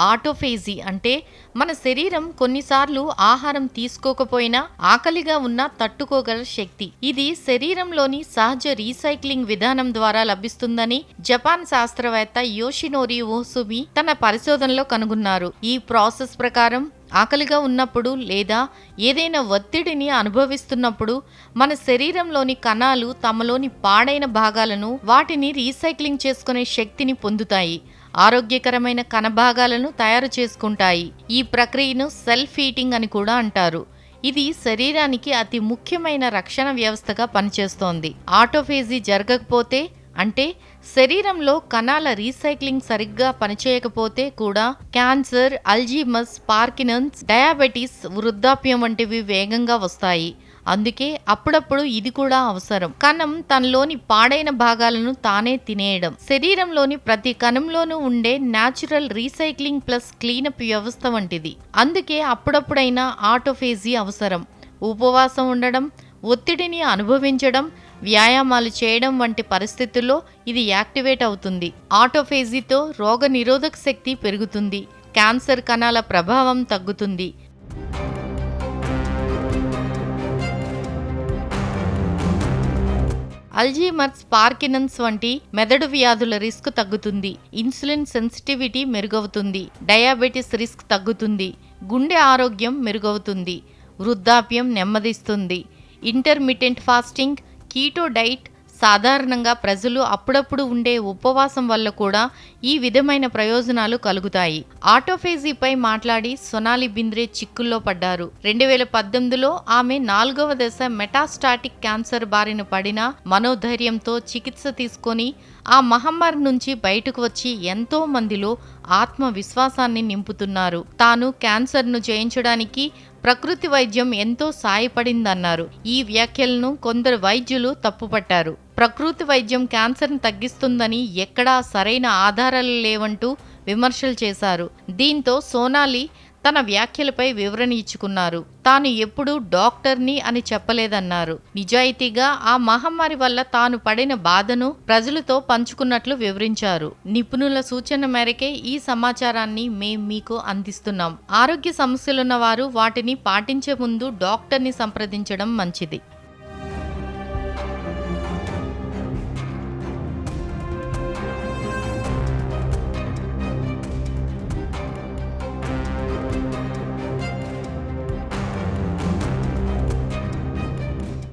Autophagy అంటే మన శరీరం కొన్నిసార్లు ఆహారం తీసుకోకపోయినా ఆకలిగా ఉన్నా తట్టుకోగల శక్తి. ఇది శరీరంలోని సహజ రీసైక్లింగ్ విధానం ద్వారా లభిస్తుందని జపాన్ శాస్త్రవేత్త యోషినోరి ఓసుమి తన పరిశోధనలో కనుగొన్నారు. ఈ ప్రాసెస్ ప్రకారం ఆకలిగా ఉన్నప్పుడు లేదా ఏదైనా ఒత్తిడిని అనుభవిస్తున్నప్పుడు మన శరీరంలోని కణాలు తమలోని పాడైన భాగాలను వాటిని రీసైక్లింగ్ చేసుకునే శక్తిని పొందుతాయి. ఆరోగ్యకరమైన కణభాగాలను తయారు చేసుకుంటాయి. ఈ ప్రక్రియను సెల్ఫ్ ఈటింగ్ అని కూడా అంటారు. ఇది శరీరానికి అతి ముఖ్యమైన రక్షణ వ్యవస్థగా పనిచేస్తోంది. ఆటోఫేజీ జరగకపోతే అంటే శరీరంలో కణాల రీసైక్లింగ్ సరిగ్గా పనిచేయకపోతే కూడా క్యాన్సర్ అల్జీమస్ పార్కినన్స్ డయాబెటీస్ వృద్ధాప్యం వంటివి వేగంగా వస్తాయి. అందుకే అప్పుడప్పుడు ఇది కూడా అవసరం. కణం తనలోని పాడైన భాగాలను తానే తినేయడం. శరీరంలోని ప్రతి కణంలోనూ ఉండే న్యాచురల్ రీసైక్లింగ్ ప్లస్ క్లీనప్ వ్యవస్థ వంటిది. అందుకే అప్పుడప్పుడైనా ఆటోఫేజీ అవసరం. ఉపవాసం ఉండడం ఒత్తిడిని అనుభవించడం వ్యాయామాలు చేయడం వంటి పరిస్థితుల్లో ఇది యాక్టివేట్ అవుతుంది. ఆటోఫేజీతో రోగ నిరోధక శక్తి పెరుగుతుంది. క్యాన్సర్ కణాల ప్రభావం తగ్గుతుంది. అల్జీమర్స్ పార్కినన్స్ వంటి మెదడు వ్యాధుల రిస్క్ తగ్గుతుంది. ఇన్సులిన్ సెన్సిటివిటీ మెరుగవుతుంది. డయాబెటిస్ రిస్క్ తగ్గుతుంది. గుండె ఆరోగ్యం మెరుగవుతుంది. వృద్ధాప్యం నెమ్మదిస్తుంది. ఇంటర్మిటెంట్ ఫాస్టింగ్ కీటో డైట్ సాధారణంగా ప్రజలు అప్పుడప్పుడు ఉండే ఉపవాసం వల్ల కూడా ఈ విధమైన ప్రయోజనాలు కలుగుతాయి. ఆటోఫేజీపై మాట్లాడి సొనాలి బింద్రే చిక్కుల్లో పడ్డారు. రెండు వేల పద్దెనిమిదిలో ఆమె నాలుగవ దశ మెటాస్టాటిక్ క్యాన్సర్ బారిన పడిన మనోధైర్యంతో చికిత్స తీసుకొని ఆ మహమ్మారి నుంచి బయటకు వచ్చి ఎంతో మందిలో ఆత్మవిశ్వాసాన్ని నింపుతున్నారు. తాను క్యాన్సర్ను జయించడానికి ప్రకృతి వైద్యం ఎంతో సాయపడిందన్నారు. ఈ వ్యాఖ్యలను కొందరు వైద్యులు తప్పుపట్టారు. ప్రకృతి వైద్యం క్యాన్సర్ను తగ్గిస్తుందని ఎక్కడా సరైన ఆధారాలు లేవంటూ విమర్శలు చేశారు. దీంతో సోనాలి తన వ్యాఖ్యలపై వివరణ ఇచ్చుకున్నారు. తాను ఎప్పుడూ డాక్టర్ని అని చెప్పలేదన్నారు. నిజాయితీగా ఆ మహమ్మారి వల్ల తాను పడిన బాధను ప్రజలతో పంచుకున్నట్లు వివరించారు. నిపుణుల సూచన మేరకే ఈ సమాచారాన్ని మేం మీకు అందిస్తున్నాం. ఆరోగ్య సమస్యలున్న వారు వాటిని పాటించే ముందు డాక్టర్ని సంప్రదించడం మంచిది.